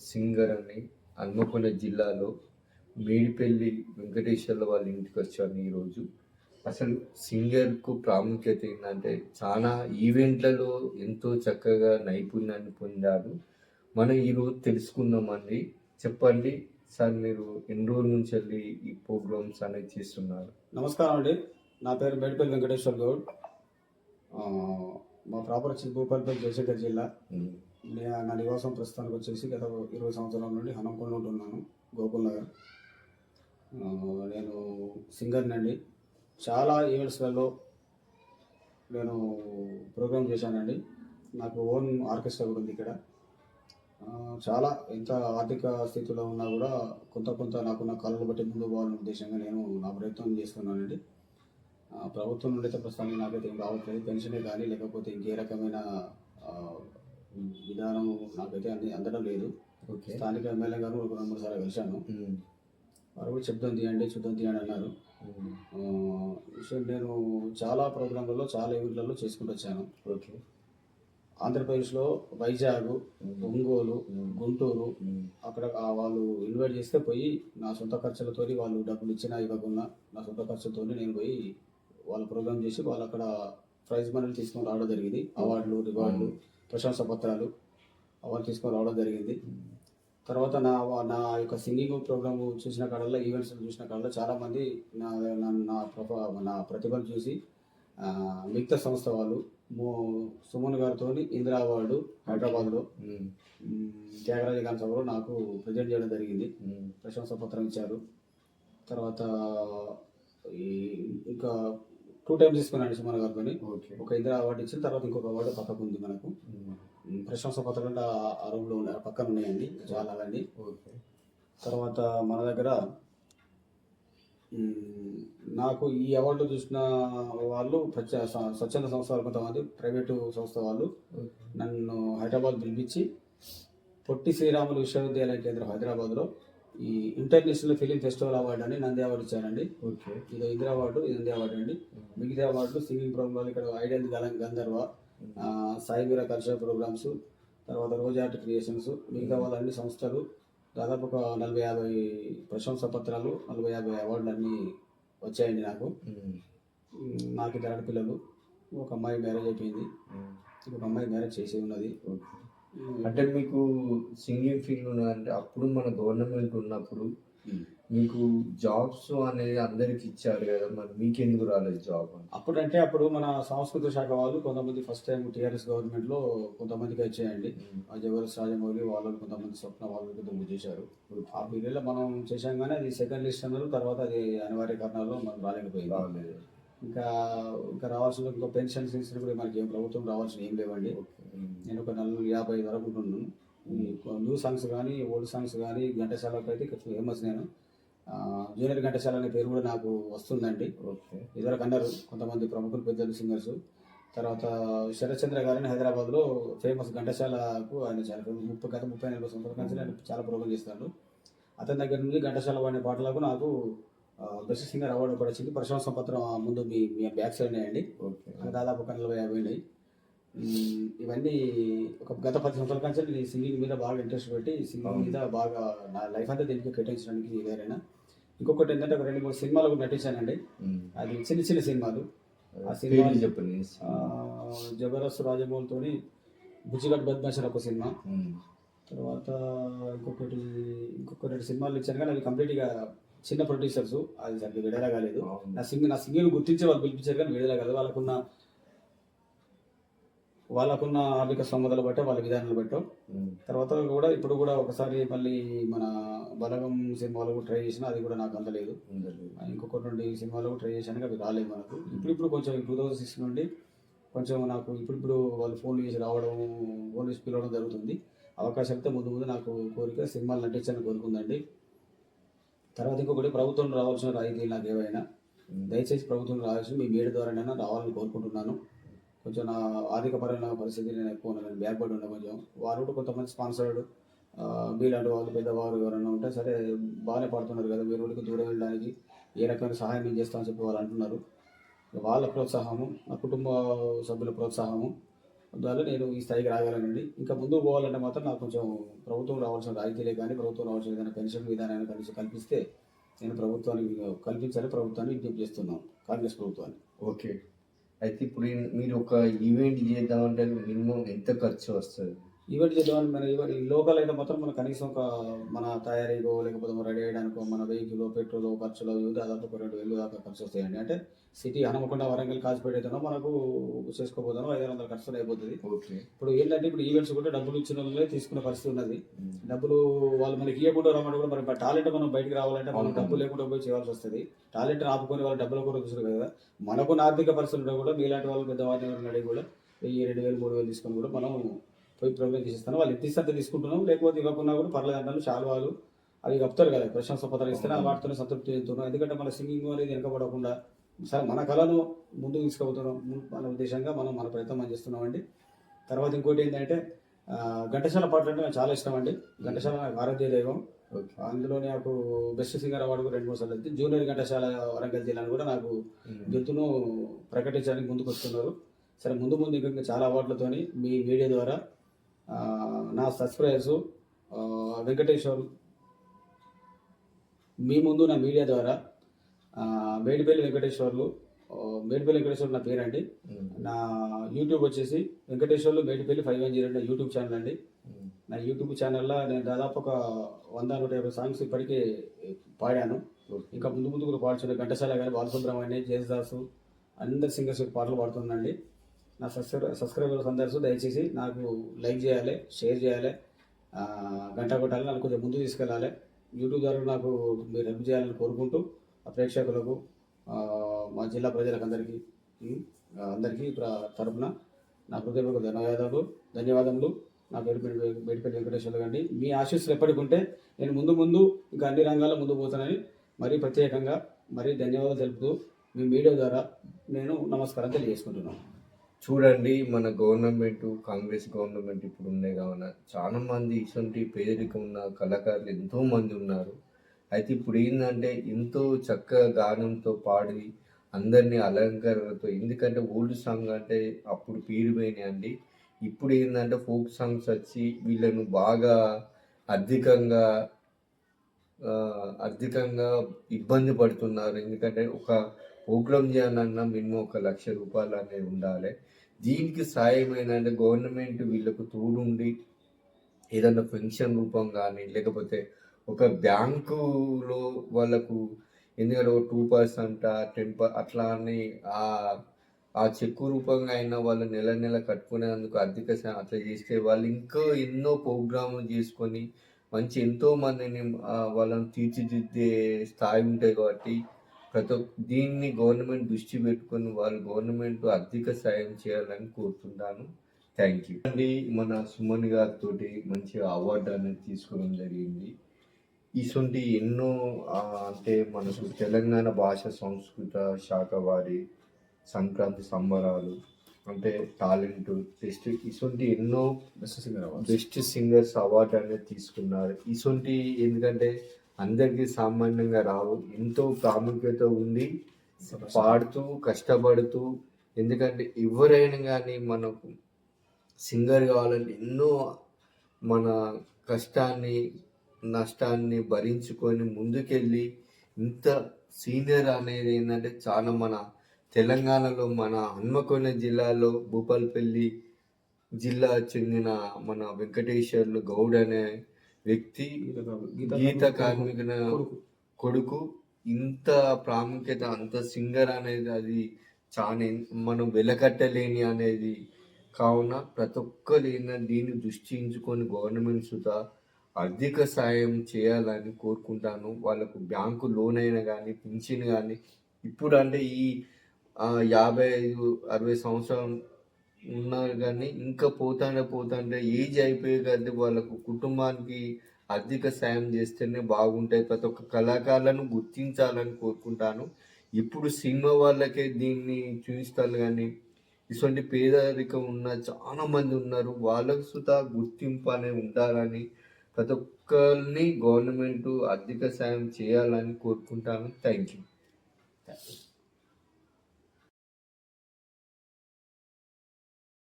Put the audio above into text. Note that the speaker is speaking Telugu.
సింగర్ అని హన్మకొండ జిల్లాలో మేడిపల్లి వెంకటేశ్వర్ల వాళ్ళ ఇంటికి వచ్చాను ఈరోజు. అసలు సింగర్కు ప్రాముఖ్యత ఏంటంటే చాలా ఈవెంట్లలో ఎంతో చక్కగా నైపుణ్యాన్ని పొందారు. మనం ఈరోజు తెలుసుకుందామండి. చెప్పండి సార్ మీరు ఎన్ని రోజుల నుంచి వెళ్ళి ఈ ప్రోగ్రామ్స్ అనేది చేస్తున్నారు? నమస్కారం అండి. నా పేరు మేడిపల్లి వెంకటేశ్వర్ గౌడ్. మా ప్రాపర్ వచ్చి భూపాలపల్లి జయశంకర్ జిల్లా. నా నివాసం ప్రస్తుతానికి వచ్చేసి గత ఇరవై సంవత్సరాల నుండి హనంకొండ ఉంటున్నాను గోకుల్ నగర్. నేను సింగర్ని అండి చాలా ఈవెంట్స్లలో నేను ప్రోగ్రామ్ చేశానండి. నాకు ఓన్ ఆర్కెస్ట్రా కూడా ఉంది ఇక్కడ. చాలా ఎంత ఆర్థిక స్థితిలో ఉన్నా కూడా కొంత కొంత నాకున్న కళలు బట్టి ముందు పోవాలనే ఉద్దేశంగా నేను నా ప్రయత్నం చేస్తున్నానండి. ప్రభుత్వం నుండి అయితే ప్రస్తుతానికి నాకైతే ఏం రావట్లేదు. పెన్షనే కానీ లేకపోతే ఇంకే రకమైన విధానం నాకైతే అంది అందడం లేదు. ఓకే. స్థానిక ఎమ్మెల్యే గారు ఒక రెండు మూడు సార్లు కలిశాను. వారు కూడా చెప్తాం తీయండి చూద్దాం తీయండి అన్నారు. నేను చాలా ప్రోగ్రాంలలో చాలా ఈవెంట్లలో చేసుకుంటూ వచ్చాను. ఓకే. ఆంధ్రప్రదేశ్లో వైజాగ్ ఒంగోలు గుంటూరు అక్కడ వాళ్ళు ఇన్వైట్ చేస్తే పోయి నా సొంత ఖర్చులతో వాళ్ళు డబ్బులు ఇచ్చినా ఇవ్వకుండా నా సొంత ఖర్చులతో నేను పోయి వాళ్ళ ప్రోగ్రామ్ చేసి వాళ్ళు అక్కడ ప్రైజ్ మనీలు తీసుకొని రావడం జరిగింది. అవార్డులు రివార్డులు. ప్రశంసా పత్రాలు అవార్డు తీసుకొని రావడం జరిగింది. తర్వాత నా నా యొక్క సింగింగ్ ప్రోగ్రామ్ చూసిన కాడల్లో ఈవెంట్స్ చూసిన కాడల్లో చాలామంది నా నా నా ప్రతిభను చూసి మిగతా సంస్థ వాళ్ళు మో సుమన్ గారితో ఇందిరా అవార్డు హైదరాబాద్లో త్యాగరాజ గాన సభలో నాకు ప్రజెంట్ చేయడం జరిగింది. ప్రశంసా పత్రం ఇచ్చారు. తర్వాత ఈ ఇంకా టూ టైమ్స్ తీసుకున్నాను సుమన్ గారితో ఓకే ఒక ఇందిరా అవార్డు ఇచ్చిన తర్వాత ఇంకొక అవార్డు పక్కకు ఉంది మనకు. మ్, ప్రశంసా పత్రాలు ఆ- రూమ్లో ఉన్నాయి పక్కన ఉన్నాయండి ఓకే తర్వాత మన దగ్గర నాకు ఈ అవార్డు చూసిన వాళ్ళు స్వచ్ఛంద సంస్థ వాళ్ళు కొంతమంది ప్రైవేటు సంస్థ వాళ్ళు నన్ను హైదరాబాద్ పిలిపించి పొట్టి శ్రీరాములు విశ్వవిద్యాలయ కేంద్రం హైదరాబాద్లో ఈ ఇంటర్నేషనల్ ఫిలిం ఫెస్టివల్ అవార్డు అని నంది అవార్డు ఇచ్చారండి. ఓకే. ఇది ఇందిరా అవార్డు ఇది నంది అవార్డు అండి. మిగతా అవార్డులు సింగింగ్ ప్రోగ్రాంలు ఇక్కడ ఐడియల్ గల- గంధర్వ ఆ, సాయి వీర కల్చరల్ ప్రోగ్రామ్స్ తర్వాత రోజా ఆర్ట్ క్రియేషన్స్ మిగతా వాళ్ళ అన్ని సంస్థలు దాదాపు ఒక నలభై యాభై ప్రశంసా పత్రాలు నలభై యాభై అవార్డులు అన్నీ వచ్చాయండి నాకు. నాకు ఇద్దరు ఆడపిల్లలు ఒక అమ్మాయి మ్యారేజ్ అయిపోయింది. ఇంకొక అమ్మాయి మ్యారేజ్ చేసి ఉన్నది. ఓకే. అంటే మీకు సింగింగ్ ఫీల్డ్ ఉన్నదంటే అప్పుడు మన గవర్నమెంట్ ఉన్నప్పుడు ఉమ్. మీకు జాబ్స్ అనేది అందరికి ఇచ్చారు కదా మరి మీకెందుకు రాలేదు జాబ్ అని? అప్పుడంటే అప్పుడు మన సాంస్కృతిక శాఖ వాళ్ళు కొంతమంది ఫస్ట్ టైం టీఆర్ఎస్ గవర్నమెంట్లో కొంతమందికి వచ్చాయండి ఆ జవహర్స్ రాజమౌళి వాళ్ళు కొంతమంది స్వప్న వాళ్ళు కొంతమంది చేశారు. ఆ పీరియడ్లో మనం చేశాం కానీ అది సెకండ్ లిస్ట్ అన్నారు తర్వాత అది అనివార్య కారణాలు మనకు రాలేకపోయింది. రాలేదు. ఇంకా ఇంకా రావాల్సిన ఇంకా పెన్షన్ సిన్షన్ కూడా మనకి ఏం ప్రభుత్వం రావాల్సిన ఏం లేవండి. నేను ఒక నలుగురు యాభై వరకు ఉంటున్నాను న్యూ సాంగ్స్ కానీ ఓల్డ్ సాంగ్స్ కానీ ఘంటసాలకు అయితే ఫేమస్ నేను. జూనియర్ ఘంటసాల అనే పేరు కూడా నాకు వస్తుందండి. ఓకే. ఇదివరకు అన్నారు కొంతమంది ప్రముఖులు పెద్దలు సింగర్స్. తర్వాత శరత్చంద్ర గారిని హైదరాబాద్లో ఫేమస్ ఘంటసాలకు ఆయన చాలా ఫేమస్ ముప్పై గత ముప్పై నలభై సంవత్సరాల నుంచి ఆయన చాలా ప్రోగ్రామ్ చేస్తాడు. అతని దగ్గర నుండి ఘంటసాల వాడిన పాటలకు నాకు బెస్ట్ సింగర్ అవార్డు కూడా వచ్చింది. ప్రశంసా పత్రం ముందు మీ మీ బ్యాక్ సైడ్ నాకు దాదాపు ఒక నలభై యాభై ఉన్నాయి ఉమ్, ఇవన్నీ ఒక గత పది సంవత్సరాల కంటే నేను సింగింగ్ మీద బాగా ఇంట్రెస్ట్ పెట్టి సింగింగ్ మీద బాగా నా లైఫ్ అంతా దీనికి కేటాయించడానికి వేరైనా ఇంకొకటి ఏంటంటే ఒక రెండు మూడు సినిమాలు కూడా నటించానండి. అది చిన్న చిన్న సినిమాలు. ఆ పేర్లు సినిమా చెప్పండి. జబర్దస్త్ రాజమౌళితోని బుజ్జిగడ్ బద్మాష్ అని ఒక సినిమా. తర్వాత ఇంకొకటి ఇంకొక రెండు సినిమాలు ఇచ్చాను కానీ అవి కంప్లీట్గా చిన్న ప్రొడ్యూసర్స్ అది సరిగ్గా విడుదల కాలేదు. నా సింగ్ నా సింగిల్ గుర్తించి వాళ్ళు పిలిపించారు కానీ విడుదల కాలేదు. వాళ్ళకున్న వాళ్ళకున్న ఆర్థిక స్తోమతలు బట్టి వాళ్ళ విధానాలు బట్టి. తర్వాత కూడా ఇప్పుడు కూడా ఒకసారి మళ్ళీ మన బలగం సినిమాలో ట్రై చేసిన అది కూడా నాకు అందలేదు. ఇంకొకటి నుండి సినిమాలో కూడా ట్రై చేశాను అవి రాలేదు మనకు ఇప్పుడు ఇప్పుడు కొంచెం టూ థౌజండ్ సిక్స్ నుండి కొంచెం నాకు ఇప్పుడు ఇప్పుడు వాళ్ళు ఫోన్లు చేసి రావడం ఫోన్ చేసి పిలవడం జరుగుతుంది అవకాశం అయితే ముందు ముందు నాకు కోరిక సినిమాలు నటించాలని కోరుకుందండి తర్వాత ఇంకొకటి ప్రభుత్వం రావాల్సిన రాయితీలు నాకు ఏవైనా. దయచేసి ప్రభుత్వం రావాల్సిన మీ మీడియా ద్వారానైనా రావాలని కోరుకుంటున్నాను కొంచెం నా ఆర్థికపరమైన పరిస్థితి నేను ఎక్కువ నేను బ్యాక్వర్డ్ ఉన్నా కొంచెం. వారు కూడా కొంతమంది స్పాన్సర్డ్ మీలాంటి వాళ్ళు పెద్దవారు ఎవరైనా ఉంటే సరే బాగానే పడుతున్నారు కదా. మీరు వాళ్ళకి దూరం వెళ్ళడానికి ఏ రకమైన సహాయం నేను చేస్తామని చెప్పి వాళ్ళు అంటున్నారు. వాళ్ళ ప్రోత్సాహము నా కుటుంబ సభ్యుల ప్రోత్సాహము దానిలో నేను ఈ స్థాయికి రాగలనండి. ఇంకా ముందుకు పోవాలంటే మాత్రం నాకు కొంచెం ప్రభుత్వం రావాల్సిన రాయితీలే కానీ ప్రభుత్వం రావాల్సిన ఏదైనా పెన్షన్ విధానాన్ని కలిసి కల్పిస్తే నేను ప్రభుత్వానికి కల్పించాలి. ప్రభుత్వాన్ని విజ్ఞప్తి చేస్తున్నాను కాంగ్రెస్ ప్రభుత్వాన్ని. ఓకే. అయితే ఇప్పుడు మీరు ఒక ఈవెంట్ చేద్దామంటే మినిమం ఎంత ఖర్చు వస్తుంది? ఈవెంట్ చేద్దామని మన ఈవెంట్ ఈ లోకల్ అయితే మాత్రం మన కనీసం ఒక మన తయారీకో లేకపోతే మన రెడీ చేయడానికో మన వెహికల్ పెట్రోల్ ఖర్చులు ఇవి దాదాపు ఒక రెండు వేలు దాకా ఖర్చు వస్తాయండి. అంటే సిటీ హనుమకొండ వరంగల్ కాచిపేట అయితేనో మనకు చేసుకోబోతానో ఐదు వందల ఖర్చులు అయిపోతుంది. ఇప్పుడు ఏంటంటే ఇప్పుడు ఈవెంట్స్ కూడా డబ్బులు ఇచ్చిన వాళ్ళే తీసుకునే పరిస్థితి ఉన్నది. డబ్బులు వాళ్ళు మనకి ఇవ్వకుండా రమ్మంటే కూడా మరి టాలెంట్ మనం బయటికి రావాలంటే మనం. డబ్బు లేకుండా పోయి చేయాల్సి వస్తుంది. టాలెంట్ ఆపుకొని వాళ్ళ డబ్బులు కూడా చూసారు కదా. మనకు ఆర్థిక పరిస్థితులు కూడా మీలాంటి వాళ్ళు పెద్ద వాటిని అడిగి కూడా వెయ్యి రెండు వేలు మూడు వేలు తీసుకొని కూడా మనం పోయి ప్రోగ్రామ్ చేసిస్తాను వాళ్ళు ఎంత ఇస్తే అంత తీసుకుంటున్నాం. లేకపోతే ఇవ్వకుండా కూడా పర్లేదు చాలా వాళ్ళు అవి కప్తారు కదా ప్రశంస పత్రాలు ఇస్తేనే ఆ వాటితోనే సంతృప్తి చెందుతున్నాం ఎందుకంటే మన సింగింగ్ అనేది వెనకబడకుండా సరే మన కళను ముందుకు తీసుకుపోతున్నాం. మన ఉద్దేశంగా మనం మన ప్రయత్నం మనం చేస్తున్నామండి. తర్వాత ఇంకోటి ఏంటంటే ఆ, ఘంటసాల పాటలు అంటే నాకు చాలా ఇష్టం అండి. ఘంటసాల నాకు ఆరాధ్య దైవం. అందులో నాకు బెస్ట్ సింగర్ అవార్డు కూడా రెండు మూడు సార్లు వచ్చింది. జూనియర్ ఘంటసాల వరంగల్ జిల్లాను కూడా నాకు గెలుతును ప్రకటించడానికి ముందుకు వస్తున్నారు. సరే ముందు ముందు ఇంకా చాలా అవార్డులతోని మీ మీడియా ద్వారా నా సబ్స్క్రైబర్స్ వెంకటేశ్వర్. మీ ముందు నా మీడియా ద్వారా మేడిపల్లి వెంకటేశ్వర్లు మేడిపల్లి వెంకటేశ్వర్లు నా పేరండి. నా యూట్యూబ్ వచ్చేసి Venkateswarlu Medipalli five one zero నా యూట్యూబ్ ఛానల్ అండి. నా యూట్యూబ్ ఛానల్లో నేను దాదాపు ఒక వంద నూట యాభై సాంగ్స్ ఇప్పటికే పాడాను. ఇంకా ముందు ముందు కూడా పాడుచున్న ఘంటసాల కానీ బాలసుబ్రహ్మణ్యం జయదాసు అందరి సింగర్స్ పాటలు పాడుతుందండి. నా సబ్స్క్రై సబ్స్క్రైబర్స్ అందరూ దయచేసి నాకు లైక్ చేయాలి షేర్ చేయాలి గంట కొట్టాలి నన్ను కొంచెం ముందు తీసుకెళ్ళాలి. యూట్యూబ్ ద్వారా నాకు మీరు హెల్ప్ చేయాలని కోరుకుంటూ ఆ ప్రేక్షకులకు మా జిల్లా ప్రజలకు అందరికీ అందరికీ తరఫున నా హృదయపూర్వక ధన్యవాదాలు ధన్యవాదములు. నా పేరు మేడి- మేడిపల్లి వెంకటేశ్వర గాండి మీ ఆశీస్సులు ఎప్పటికి ఉంటే నేను ముందు ముందు ఇంకా అన్ని రంగాల్లో ముందు పోతానని మరీ ప్రత్యేకంగా మరీ ధన్యవాదాలు తెలుపుతూ మీ మీడియా ద్వారా నేను నమస్కారం తెలియజేసుకుంటున్నాను. చూడండి మన గవర్నమెంట్ కాంగ్రెస్ గవర్నమెంట్ ఇప్పుడు ఉన్నాయి కావున చాలా మంది ఇటువంటి పేదరికం ఉన్న కళాకారులు ఎంతో మంది ఉన్నారు. అయితే ఇప్పుడు ఏంటంటే ఎంతో చక్కగా గానంతో పాడి అందరినీ అలంకరణతో ఎందుకంటే ఓల్డ్ సాంగ్ అంటే అప్పుడు పీరిపోయినాయి అండి. ఇప్పుడు ఏంటంటే ఫోక్ సాంగ్స్ వచ్చి వీళ్ళను బాగా అధికంగా అధికంగా ఇబ్బంది పడుతున్నారు. ఎందుకంటే ఒక ప్రోగ్రామ్ చేయాలన్నా మినిమం ఒక లక్ష రూపాయలు అనేది ఉండాలి. దీనికి సాయమైన అంటే గవర్నమెంట్ వీళ్ళకు తోడుండి ఏదైనా పెన్షన్ రూపం కానీ లేకపోతే ఒక బ్యాంకులో వాళ్ళకు ఎందుకంటే ఒక టూ పర్సెంట్ టెన్ పర్ అట్లా అని ఆ ఆ చెక్కు రూపంగా అయినా వాళ్ళు నెల నెల కట్టుకునేందుకు ఆర్థిక అట్లా చేస్తే వాళ్ళు ఇంకా ఎన్నో ప్రోగ్రాములు చేసుకొని మంచి ఎంతో మందిని వాళ్ళని తీర్చిదిద్దే స్థాయి ఉంటాయి కాబట్టి ప్రతి ఒక్క దీన్ని గవర్నమెంట్ దృష్టి పెట్టుకొని వాళ్ళు గవర్నమెంట్ ఆర్థిక సాయం చేయాలని కోరుతుంటాను థ్యాంక్ యూ. అండి మన సుమన్ గారితో మంచి అవార్డు అనేది తీసుకోవడం జరిగింది. ఇటువంటి ఎన్నో అంటే మనకు తెలంగాణ భాష సంస్కృత శాఖ వారి సంక్రాంతి సంబరాలు అంటే టాలెంట్ టెస్ట్ ఇటువంటి ఎన్నో బెస్ట్ బెస్ట్ సింగర్స్ అవార్డు అనేది తీసుకున్నారు. ఇటువంటి ఎందుకంటే అందరికీ సామాన్యంగా రావు. ఎంతో ప్రాముఖ్యత ఉంది. పాడుతూ కష్టపడుతూ ఎందుకంటే ఎవరైనా కానీ మనకు సింగర్ కావాలంటే ఎన్నో మన కష్టాన్ని నష్టాన్ని భరించుకొని ముందుకెళ్ళి ఇంత సీనియర్ అనేది ఏంటంటే చాలా మన తెలంగాణలో మన హన్మకొండ జిల్లాలో భూపాల్పల్లి జిల్లా చెందిన మన వెంకటేశ్వర్లు గౌడ్ అనే వ్యక్తి గీత కార్మికుల కొడుకు. ఇంత ప్రాముఖ్యత అంత సింగర్ అనేది అది చాలా మనం వెలకట్టలేని అనేది కావున ప్రతి ఒక్కరు దీన్ని దృష్టించుకొని గవర్నమెంట్ సుత ఆర్థిక సాయం చేయాలని కోరుకుంటాను వాళ్ళకు బ్యాంకు లోన్ అయినా కానీ పింఛన్ కానీ ఇప్పుడు అంటే ఈ యాభై ఐదు అరవై సంవత్సరం ఉన్నారు కానీ ఇంకా పోతానే పోతాంటే ఏజ్ అయిపోయే కదా వాళ్ళకు కుటుంబానికి ఆర్థిక సాయం చేస్తేనే బాగుంటాయి. ప్రతి ఒక్క కళాకారులను గుర్తించాలని కోరుకుంటాను. ఇప్పుడు సినిమా వాళ్ళకే దీన్ని చూపిస్తారు కానీ ఇటువంటి పేదరికం ఉన్న చాలా మంది ఉన్నారు. వాళ్ళకు సుత గుర్తింపు అనేది ఉండాలని ప్రతి ఒక్కరిని గవర్నమెంట్ ఆర్థిక సాయం చేయాలని కోరుకుంటాను. Thank you.